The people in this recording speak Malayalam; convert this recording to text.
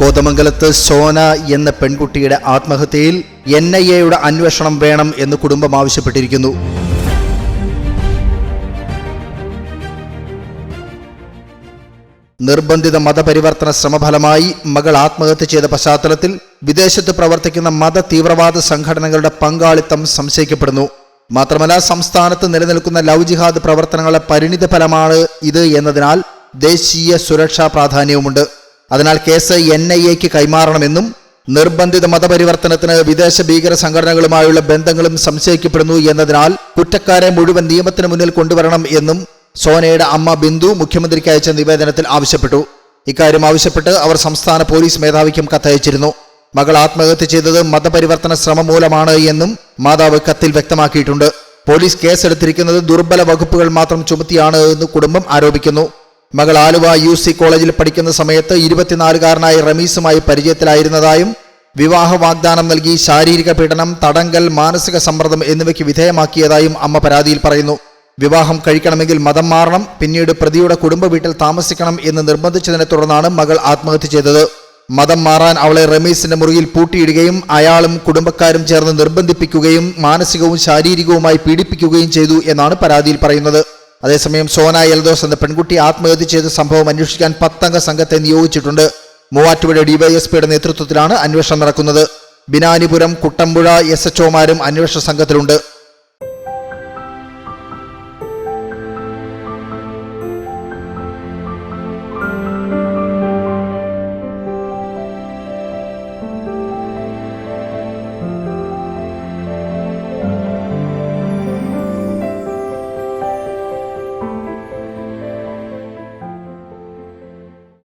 കോതമംഗലത്ത് സോന എന്ന പെൺകുട്ടിയുടെ ആത്മഹത്യയിൽ എൻ ഐ എയുടെ അന്വേഷണം വേണം എന്ന് കുടുംബം ആവശ്യപ്പെട്ടിരിക്കുന്നു. നിർബന്ധിത മതപരിവർത്തന ശ്രമഫലമായി മകൾ ആത്മഹത്യ ചെയ്ത പശ്ചാത്തലത്തിൽ വിദേശത്ത് പ്രവർത്തിക്കുന്ന മത തീവ്രവാദ സംഘടനകളുടെ പങ്കാളിത്തം സംശയിക്കപ്പെടുന്നു. മാത്രമല്ല സംസ്ഥാനത്ത് നിലനിൽക്കുന്ന ലവ് ജിഹാദ് പ്രവർത്തനങ്ങളുടെ പരിണിത ഫലമാണ് ഇത് എന്നതിനാൽ ദേശീയ സുരക്ഷാ പ്രാധാന്യവുമുണ്ട്. അതിനാൽ കേസ് എൻ ഐ എക്ക് കൈമാറണമെന്നും നിർബന്ധിത മതപരിവർത്തനത്തിന് വിദേശ ഭീകര സംഘടനകളുമായുള്ള ബന്ധങ്ങളും സംശയിക്കപ്പെടുന്നു എന്നതിനാൽ കുറ്റക്കാരെ മുഴുവൻ നിയമത്തിന് മുന്നിൽ കൊണ്ടുവരണം എന്നും സോനയുടെ അമ്മ ബിന്ദു മുഖ്യമന്ത്രിക്ക് അയച്ച നിവേദനത്തിൽ ആവശ്യപ്പെട്ടു. ഇക്കാര്യം ആവശ്യപ്പെട്ട് അവർ സംസ്ഥാന പോലീസ് മേധാവിക്കും കത്തയച്ചിരുന്നു. മകൾ ആത്മഹത്യ ചെയ്തത് മതപരിവർത്തന ശ്രമം മൂലമാണ് എന്നും മാതാവ് കത്തിൽ വ്യക്തമാക്കിയിട്ടുണ്ട്. പോലീസ് കേസെടുത്തിരിക്കുന്നത് ദുർബല വകുപ്പുകൾ മാത്രം ചുമത്തിയാണ് എന്ന് കുടുംബം ആരോപിക്കുന്നു. മകൾ ആലുവ യു സി കോളേജിൽ പഠിക്കുന്ന സമയത്ത് ഇരുപത്തിനാലുകാരനായ റമീസുമായി പരിചയത്തിലായിരുന്നതായും വിവാഹ വാഗ്ദാനം നൽകി ശാരീരിക പീഡനം തടങ്കൽ മാനസിക സമ്മർദ്ദം എന്നിവയ്ക്ക് വിധേയമാക്കിയതായും അമ്മ പരാതിയിൽ പറയുന്നു. വിവാഹം കഴിക്കണമെങ്കിൽ മതം മാറണം പിന്നീട് പ്രതിയുടെ കുടുംബ വീട്ടിൽ താമസിക്കണം എന്ന് നിർബന്ധിച്ചതിനെ തുടർന്നാണ് മകൾ ആത്മഹത്യ ചെയ്തത്. മതം മാറാൻ അവളെ റമീസിന്റെ മുറിയിൽ പൂട്ടിയിടുകയും അയാളും കുടുംബക്കാരും ചേർന്ന് നിർബന്ധിപ്പിക്കുകയും മാനസികവും ശാരീരികവുമായി പീഡിപ്പിക്കുകയും ചെയ്തു എന്നാണ് പരാതിയിൽ പറയുന്നത്. അതേസമയം സോന എൽദോസ് എന്ന പെൺകുട്ടി ആത്മഹത്യ ചെയ്ത സംഭവം അന്വേഷിക്കാൻ പത്തംഗ സംഘത്തെ നിയോഗിച്ചിട്ടുണ്ട്. മൂവാറ്റുപുഴ ഡിവൈഎസ്പിയുടെ നേതൃത്വത്തിലാണ് അന്വേഷണം നടക്കുന്നത്. ബിനാനിപുരം കുട്ടമ്പുഴ എസ് എച്ച്ഒമാരും അന്വേഷണ സംഘത്തിലുണ്ട്.